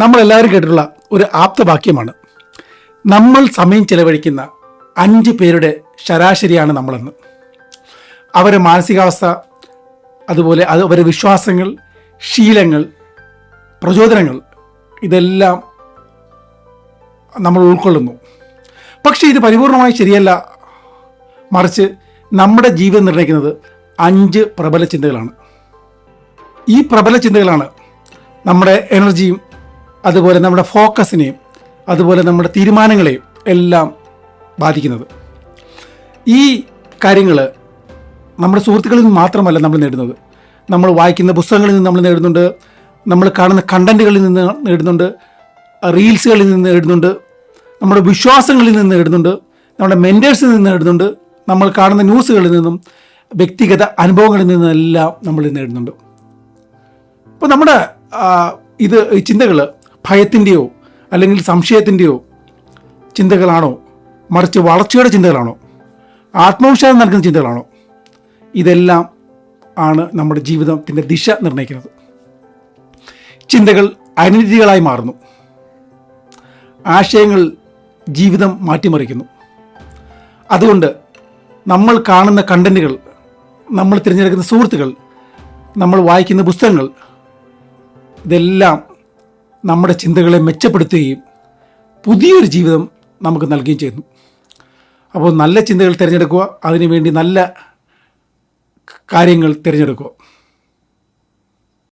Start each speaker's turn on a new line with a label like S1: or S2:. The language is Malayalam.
S1: നമ്മളെല്ലാവരും കേട്ടിട്ടുള്ള ഒരു ആപ്തവാക്യമാണ് നമ്മൾ സമയം ചെലവഴിക്കുന്ന അഞ്ച് പേരുടെ ശരാശരിയാണ് നമ്മളെന്ന്. അവരെ മാനസികാവസ്ഥ അതുപോലെ അത് അവരുടെ വിശ്വാസങ്ങൾ ശീലങ്ങൾ പ്രചോദനങ്ങൾ ഇതെല്ലാം നമ്മൾ ഉൾക്കൊള്ളുന്നു. പക്ഷേ ഇത് പരിപൂർണമായി ശരിയല്ല. മറിച്ച് നമ്മുടെ ജീവിതം നിർണയിക്കുന്നത് അഞ്ച് പ്രബല ചിന്തകളാണ്. ഈ പ്രബല ചിന്തകളാണ് നമ്മുടെ എനർജിയും അതുപോലെ നമ്മുടെ ഫോക്കസിനെയും അതുപോലെ നമ്മുടെ തീരുമാനങ്ങളെയും എല്ലാം ബാധിക്കുന്നത്. ഈ കാര്യങ്ങൾ നമ്മുടെ സുഹൃത്തുക്കളിൽ നിന്ന് മാത്രമല്ല നമ്മൾ നേടുന്നത്. നമ്മൾ വായിക്കുന്ന പുസ്തകങ്ങളിൽ നിന്ന് നമ്മൾ നേടുന്നുണ്ട്. നമ്മൾ കാണുന്ന കണ്ടന്റുകളിൽ നിന്ന് നേടുന്നുണ്ട്. റീൽസുകളിൽ നിന്ന് നേടുന്നുണ്ട്. നമ്മുടെ വിശ്വാസങ്ങളിൽ നിന്ന് നേടുന്നുണ്ട്. നമ്മുടെ മെന്റേഴ്സിൽ നിന്ന് നേടുന്നുണ്ട്. നമ്മൾ കാണുന്ന ന്യൂസുകളിൽ നിന്നും വ്യക്തിഗത അനുഭവങ്ങളിൽ നിന്നെല്ലാം നമ്മൾ നേടുന്നുണ്ട്. അപ്പോൾ നമ്മുടെ ഇത് ചിന്തകൾ ഭയത്തിന്റെയോ അല്ലെങ്കിൽ സംശയത്തിന്റെയോ ചിന്തകളാണോ? മറിച്ച് വളർച്ചയുടെ ചിന്തകളാണോ? ആത്മവിശ്വാസം നൽകുന്ന ചിന്തകളാണോ? ഇതെല്ലാം ആണ് നമ്മുടെ ജീവിതത്തിന്റെ ദിശ നിർണയിക്കുന്നത്. ചിന്തകൾ ഐഡന്റിറ്റികളായി മാറുന്നു. ആശയങ്ങൾ ജീവിതം മാറ്റിമറിക്കുന്നു. അതുകൊണ്ട് നമ്മൾ കാണുന്ന കണ്ടന്റുകൾ നമ്മൾ തിരഞ്ഞെടുക്കുന്ന സുഹൃത്തുക്കൾ നമ്മൾ വായിക്കുന്ന പുസ്തകങ്ങൾ ഇതെല്ലാം നമ്മുടെ ചിന്തകളെ മെച്ചപ്പെടുത്തുകയും പുതിയൊരു ജീവിതം നമുക്ക് നൽകുകയും ചെയ്യുന്നു. അപ്പോൾ നല്ല ചിന്തകൾ തിരഞ്ഞെടുക്കുക അതിനുവേണ്ടി നല്ല കാര്യങ്ങൾ തിരഞ്ഞെടുക്കുക.